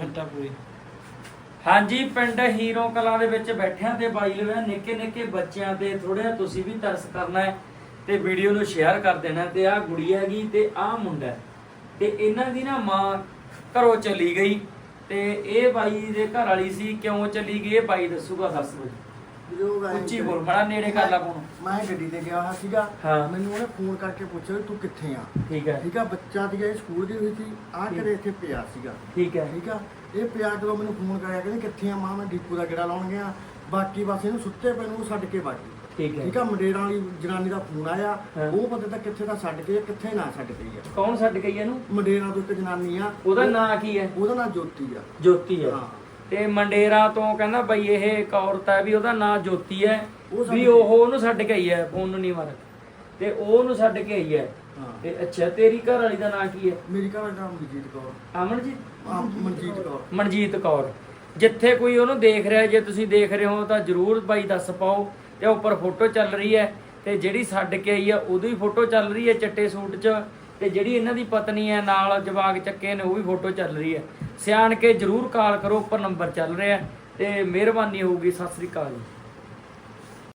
ਘੰਟਾ ਹਾਂਜੀ, ਪਿੰਡ ਹੀਰੋ ਕਲਾਂ ਦੇ ਵਿੱਚ ਬੈਠਿਆਂ ਤੇ ਬਾਈ ਲਵਿਆ, ਨਿੱਕੇ ਨਿੱਕੇ ਬੱਚਿਆਂ ਤੇ ਥੋੜਾ ਤੁਸੀਂ ਵੀ ਤਰਸ ਕਰਨਾ ਹੈ ਤੇ ਵੀਡੀਓ ਨੂੰ ਸ਼ੇਅਰ ਕਰ ਦੇਣਾ ਤੇ ਆਹ ਗੁੜੀ ਹੈਗੀ ਤੇ ਆਹ ਮੁੰਡਾ ਤੇ ਇਹਨਾਂ ਦੀ ਨਾ ਮਾਂ ਘਰੋਂ ਚਲੀ ਗਈ ਤੇ ਇਹ ਬਾਈ ਦੇ ਘਰ ਵਾਲੀ ਸੀ, ਕਿਉਂ ਚਲੀ ਗਈ ਇਹ ਬਾਈ ਦੱਸੂਗਾ ਦੱਸ ਬਈ ਜਦੋਂ ਉੱਚੀ ਬੋਲ ਬੜਾ ਨੇੜੇ ਕਰ ਲਾ ਫੋਨ। ਮੈਂ ਗੱਡੀ ਤੇ ਗਿਆ ਹੋਇਆ ਸੀਗਾ। ਹਾਂ। ਮੈਨੂੰ ਉਹਨੇ ਫੋਨ ਕਰਕੇ ਪੁੱਛਿਆ ਵੀ ਤੂੰ ਕਿੱਥੇ ਆ? ਠੀਕ ਹੈ। ਠੀਕ ਆ ਬੱਚਾ ਸੀਗਾ ਇਹ ਸਕੂਲ ਦੀ ਹੋਈ ਸੀ। ਆ ਠੀਕ। ਘਰੇ ਇੱਥੇ ਪਿਆ ਸੀਗਾ। ਠੀਕ ਹੈ। ਠੀਕ ਆ? ਇਹ ਪਿਆ ਜਦੋਂ ਮੈਨੂੰ ਫੋਨ ਕਰਿਆ ਕਹਿੰਦੇ ਕਿੱਥੇ ਆ? ਮਾਂ ਮੈਂ ਡੀਪੂ ਦਾ ਗੇੜਾ ਲਾਉਣ ਗਿਆ। ਬਾਕੀ ਬਸ ਇਹਨੂੰ ਸੁੱਤੇ ਪਏ ਨੂੰ ਛੱਡ ਕੇ ਬਾਕੀ ਠੀਕ ਹੈ। ਠੀਕ ਆ ਮੰਡੇਰਾਂ ਵਾਲੀ ਜਨਾਨੀ ਦਾ ਫੋਨ ਆਇਆ। ਹਾਂ। ਉਹ ਪਤਾ ਤਾਂ ਕਿੱਥੇ ਦਾ ਛੱਡ ਕੇ ਕਿੱਥੇ ਨਾ ਛੱਡ ਗਈ ਆ। ਕੌਣ ਛੱਡ ਗਈ ਇਹਨੂੰ? ਮੰਡੇਰਾਂ ਤੋਂ ਇੱਕ ਜਨਾਨੀ ਆ। ਉਹਦਾ ਨਾਂ ਕੀ ਹੈ? ਉਹਦਾ ਨਾਂ ਜੋਤੀ ਆ। ਜੋਤੀ ਹੈ ਹਾਂ। ਤੇ ਮੰਡੇਰਾ ਤੋਂ ਕਹਿੰਦਾ ਬਈ ਇਹ ਇੱਕ ਔਰਤ ਹੈ ਵੀ ਉਹਦਾ ਨਾਂ ਜੋਤੀ ਹੈ ਵੀ ਉਹ ਉਹਨੂੰ ਛੱਡ ਕੇ ਆਈ ਹੈ ਫੋਨ ਨੂੰ ਨਹੀਂ ਮਾਰ ਤੇ ਉਹ ਉਹਨੂੰ ਛੱਡ ਕੇ ਆਈ ਹੈ। ਤੇ ਅੱਛਾ ਤੇਰੀ ਘਰ ਵਾਲੀ ਦਾ ਨਾਂ ਕੀ ਹੈ? ਮੇਰੀ ਘਰ ਦਾ ਨਾਮ ਮਨਜੀਤ ਕੌਰ। ਅਮਨਜੀਤ? ਮਨਜੀਤ ਕੌਰ। ਮਨਜੀਤ ਕੌਰ। ਜਿੱਥੇ ਕੋਈ ਉਹਨੂੰ ਦੇਖ ਰਿਹਾ ਜੇ ਤੁਸੀਂ ਦੇਖ ਰਹੇ ਹੋ ਤਾਂ ਜਰੂਰ ਬਾਈ ਦੱਸ ਪਾਓ। ਤੇ ਉੱਪਰ ਫੋਟੋ ਚੱਲ ਰਹੀ ਹੈ ਤੇ ਜਿਹੜੀ ਛੱਡ ਕੇ ਆਈ ਆ ਉਹਦੀ ਫੋਟੋ ਚੱਲ ਰਹੀ ਹੈ ਚਿੱਟੇ ਸੂਟ 'ਚ। ਤੇ ਜਿਹੜੀ ਇਹਨਾਂ ਦੀ ਪਤਨੀ ਹੈ ਨਾਲ ਜਵਾਗ ਚੱਕੇ ਨੇ, ਉਹ ਵੀ ਫੋਟੋ ਚੱਲ ਰਹੀ ਹੈ। ਸਿਆਣ ਕੇ ਜਰੂਰ ਕਾਲ ਕਰੋ, ਉੱਪਰ ਨੰਬਰ ਚੱਲ ਰਿਹਾ ਹੈ ਤੇ ਮਿਹਰਬਾਨੀ ਹੋਊਗੀ, ਸਤਿ ਸ੍ਰੀ ਅਕਾਲ ਜੀ।